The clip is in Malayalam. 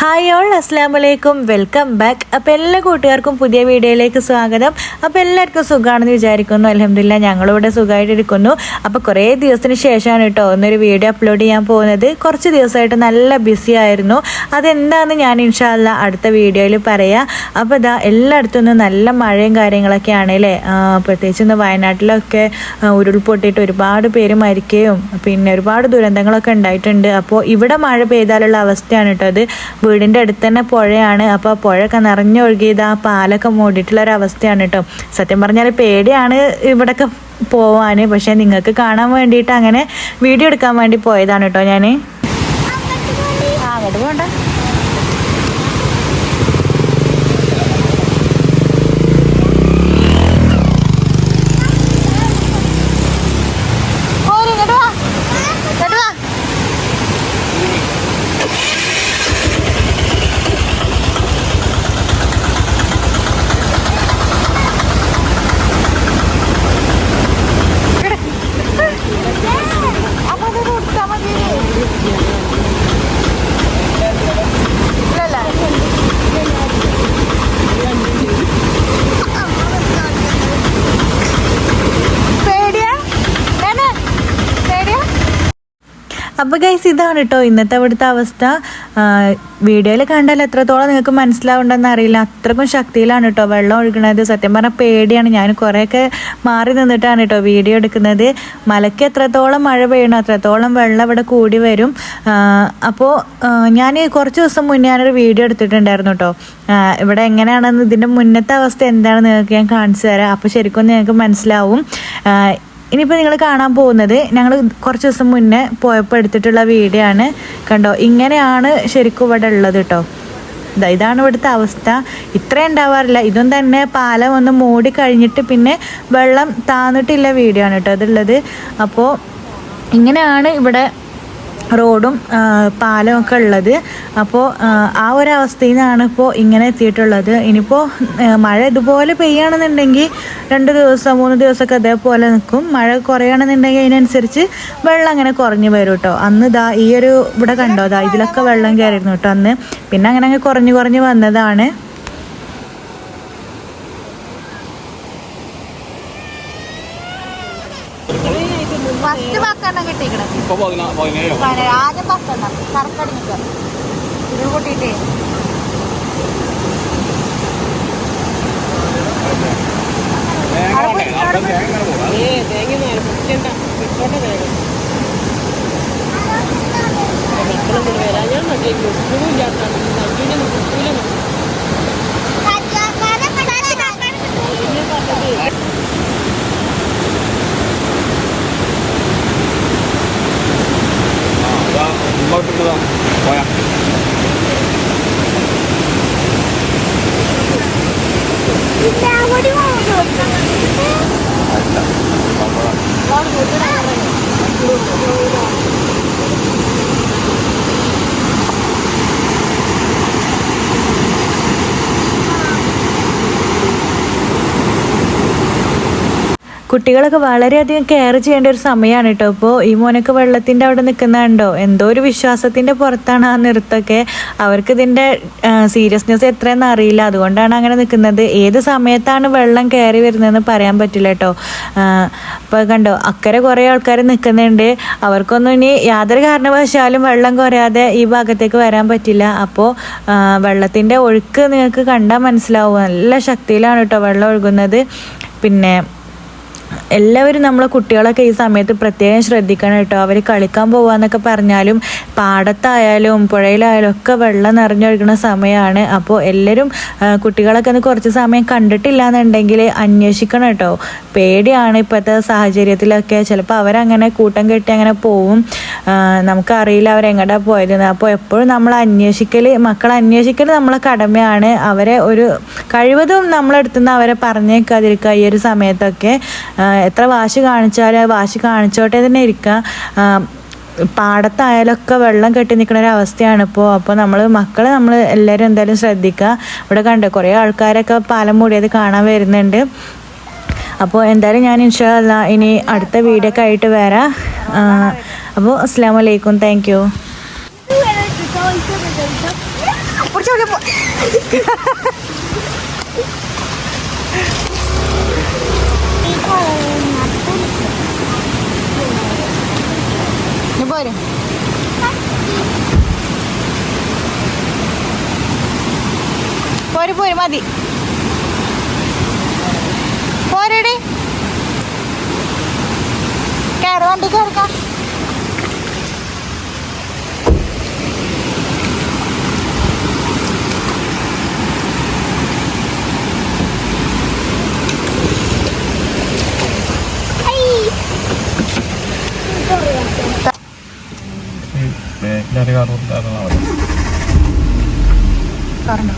ഹായ് ഓൾ അസ്സാം വലൈക്കും വെൽക്കം ബാക്ക് അപ്പോൾ എല്ലാ കൂട്ടുകാർക്കും പുതിയ വീഡിയോയിലേക്ക് സ്വാഗതം. അപ്പോൾ എല്ലാവർക്കും സുഖമാണെന്ന് വിചാരിക്കുന്നു. അലഹമില്ല ഞങ്ങളിവിടെ സുഖമായിട്ടിരിക്കുന്നു. അപ്പോൾ കുറേ ദിവസത്തിന് ശേഷമാണ് കേട്ടോ ഒന്നൊരു വീഡിയോ അപ്ലോഡ് ചെയ്യാൻ പോകുന്നത്. കുറച്ച് ദിവസമായിട്ട് നല്ല ബിസി ആയിരുന്നു. അതെന്താണെന്ന് ഞാൻ ഇൻഷാല്ല അടുത്ത വീഡിയോയിൽ പറയാം. അപ്പോൾ ഇതാ എല്ലായിടത്തും നിന്ന് നല്ല മഴയും കാര്യങ്ങളൊക്കെ ആണല്ലേ പ്രത്യേകിച്ച് ഇന്ന് വയനാട്ടിലൊക്കെ ഉരുൾപൊട്ടിയിട്ട് ഒരുപാട് പേര് മരിക്കുകയും പിന്നെ ഒരുപാട് ദുരന്തങ്ങളൊക്കെ ഉണ്ടായിട്ടുണ്ട്. അപ്പോൾ ഇവിടെ മഴ പെയ്താലുള്ള അവസ്ഥയാണ് കേട്ടോ അത് വീടിന്റെ അടുത്ത് തന്നെ പുഴയാണ്. അപ്പോൾ ആ പുഴയൊക്കെ നിറഞ്ഞൊഴുകിയത് ആ പാലൊക്കെ മൂടിയിട്ടുള്ള ഒരു അവസ്ഥയാണ് കേട്ടോ. സത്യം പറഞ്ഞാൽ പേടിയാണ് ഇവിടെയൊക്കെ പോവാൻ പക്ഷേ നിങ്ങൾക്ക് കാണാൻ വേണ്ടിയിട്ട് അങ്ങനെ വീഡിയോ എടുക്കാൻ വേണ്ടി പോയതാണ് കേട്ടോ ഞാൻ അങ്ങോട്ട് പോണ്ട. അപ്പോൾ ഗൈസ് ഇതാണ് കേട്ടോ ഇന്നത്തെ അവിടുത്തെ അവസ്ഥ. വീഡിയോയിൽ കണ്ടാൽ എത്രത്തോളം നിങ്ങൾക്ക് മനസ്സിലാവുണ്ടെന്ന് അറിയില്ല. അത്രക്കും ശക്തിയിലാണ് കേട്ടോ വെള്ളം ഒഴുകണത് സത്യം പറഞ്ഞാൽ പേടിയാണ്. ഞാൻ കുറേയൊക്കെ മാറി നിന്നിട്ടാണ് കേട്ടോ വീഡിയോ എടുക്കുന്നത്. മലയ്ക്ക് എത്രത്തോളം മഴ പെയ്യണം അത്രത്തോളം വെള്ളം ഇവിടെ കൂടി വരും. അപ്പോൾ ഞാൻ കുറച്ച് ദിവസം മുന്നേ ഞാനൊരു വീഡിയോ എടുത്തിട്ടുണ്ടായിരുന്നു കേട്ടോ ഇവിടെ എങ്ങനെയാണെന്ന് ഇതിന്റെ മുന്നത്തെ അവസ്ഥ എന്താണെന്ന് നിങ്ങൾക്ക് ഞാൻ കാണിച്ചു തരാം. അപ്പോൾ ശരിക്കും നിങ്ങൾക്ക് മനസ്സിലാവും. ഇനിയിപ്പോൾ നിങ്ങൾ കാണാൻ പോകുന്നത് ഞങ്ങൾ കുറച്ച് ദിവസം മുന്നേ പോയപ്പോൾ എടുത്തിട്ടുള്ള വീഡിയോ ആണ് കണ്ടോ? ഇങ്ങനെയാണ് ശരിക്കും ഇവിടെ ഉള്ളത് കേട്ടോ ഇതാ ഇതാണ് ഇവിടുത്തെ അവസ്ഥ. ഇത്രയും ഉണ്ടാവാറില്ല. ഇതും തന്നെ പാലം ഒന്ന് മൂടി കഴിഞ്ഞിട്ട് പിന്നെ വെള്ളം താന്നിട്ടില്ല വീഡിയോ ആണ് കേട്ടോ അതുള്ളത്. അപ്പോൾ ഇങ്ങനെയാണ് ഇവിടെ റോഡും പാലം ഒക്കെ ഉള്ളത്. അപ്പോൾ ആ, ഒരു അവസ്ഥയിൽ നിന്നാണ് ഇപ്പോൾ ഇങ്ങനെ എത്തിയിട്ടുള്ളത്. ഇനിയിപ്പോൾ മഴ ഇതുപോലെ പെയ്യുകയാണെന്നുണ്ടെങ്കിൽ രണ്ട് ദിവസം മൂന്ന് ദിവസമൊക്കെ അതേപോലെ നിൽക്കും. മഴ കുറയുകയാണെന്നുണ്ടെങ്കിൽ അതിനനുസരിച്ച് വെള്ളം അങ്ങനെ കുറഞ്ഞു വരും കേട്ടോ. അന്ന് ഇതാ ഈ ഒരു ഇവിടെ കണ്ടോ? ദാ ഇതിലൊക്കെ വെള്ളം കയറിയിരുന്നു കേട്ടോ അന്ന്. പിന്നെ അങ്ങനെ അങ്ങ് കുറഞ്ഞു കുറഞ്ഞു വന്നതാണ്. പതിനാ- പതിനേഴോ? ആദ്യം ബക്കെണ്ണം കറക്കടിക്കുക. ഇത് കൂട്ടിയിട്ടേ. തേങ്ങ വേണ്ടേ? അവിടെ 어디가서 왔다. 말을 못 들어. കുട്ടികളൊക്കെ വളരെയധികം കെയർ ചെയ്യേണ്ട ഒരു സമയമാണ് കേട്ടോ ഇപ്പോൾ ഈ മോനൊക്കെ വെള്ളത്തിന്റെ അവിടെ നിൽക്കുന്നുണ്ടോ എന്തോ ഒരു വിശ്വാസത്തിന്റെ പുറത്താണ് ആ നൃത്തമൊക്കെ. അവർക്ക് ഇതിന്റെ സീരിയസ്നെസ് എത്രയെന്ന് അറിയില്ല. അതുകൊണ്ടാണ് അങ്ങനെ നിൽക്കുന്നത്. ഏത് സമയത്താണ് വെള്ളം കയറി വരുന്നതെന്ന് പറയാൻ പറ്റില്ല കേട്ടോ അപ്പോൾ കണ്ടോ? അക്കരെ കുറേ ആൾക്കാർ നിൽക്കുന്നുണ്ട്. അവർക്കൊന്നും ഇനി യാതൊരു കാരണവശാലും വെള്ളം കുറയാതെ ഈ ഭാഗത്തേക്ക് വരാൻ പറ്റില്ല. അപ്പോൾ വെള്ളത്തിന്റെ ഒഴുക്ക് നിങ്ങൾക്ക് കണ്ടാൽ മനസ്സിലാവും. നല്ല ശക്തിയിലാണ് കേട്ടോ വെള്ളം ഒഴുകുന്നത്. പിന്നെ എല്ലാവരും നമ്മളെ കുട്ടികളൊക്കെ ഈ സമയത്ത് പ്രത്യേകം ശ്രദ്ധിക്കണം കേട്ടോ. അവർ കളിക്കാൻ പോവാന്നൊക്കെ പറഞ്ഞാലും പാടത്തായാലും പുഴയിലായാലും ഒക്കെ വെള്ളം നിറഞ്ഞൊഴുകുന്ന സമയമാണ് അപ്പോൾ എല്ലാവരും കുട്ടികളൊക്കെ ഒന്ന് കുറച്ച് സമയം കണ്ടിട്ടില്ല എന്നുണ്ടെങ്കിൽ അന്വേഷിക്കണം കേട്ടോ. പേടിയാണ് ഇപ്പോഴത്തെ സാഹചര്യത്തിലൊക്കെ. ചിലപ്പോൾ അവരങ്ങനെ കൂട്ടം കെട്ടി അങ്ങനെ പോവും. നമുക്കറിയില്ല അവരെങ്ങടാ പോയതെന്ന്. അപ്പോൾ എപ്പോഴും നമ്മൾ അന്വേഷിക്കൽ മക്കളെ അന്വേഷിക്കൽ നമ്മളെ കടമയാണ്. അവരെ ഒരു കഴിവതും നമ്മളെടുത്തുനിന്ന് അവരെ പറഞ്ഞേക്കാതിരിക്കുക ഈ ഒരു സമയത്തൊക്കെ. എത്ര വാശി കാണിച്ചാലും ആ വാശി കാണിച്ചോട്ടെ തന്നെ ഇരിക്കുക. പാടത്തായാലൊക്കെ വെള്ളം കെട്ടി നിൽക്കുന്ന ഒരു അവസ്ഥയാണ് ഇപ്പോൾ. അപ്പോൾ നമ്മൾ മക്കളെ നമ്മൾ എല്ലാവരും എന്തായാലും ശ്രദ്ധിക്കുക. ഇവിടെ കണ്ടോ കുറേ ആൾക്കാരൊക്കെ പാലം മൂടിയത് കാണാൻ വരുന്നുണ്ട്. അപ്പോൾ എന്തായാലും ഞാൻ ഇൻഷാല്ല ഇനി അടുത്ത വീഡിയോ ഒക്കെ ആയിട്ട് വരാം. അപ്പോൾ അസ്സാം വലൈക്കും താങ്ക് യു പിടിച്ചോ. പോരെ. പോര് പോര് മതി. പോരടി. കയറി വണ്ടി കയറിക്കാം കാറുണ്ടായിരുന്നാ മതി പറഞ്ഞോ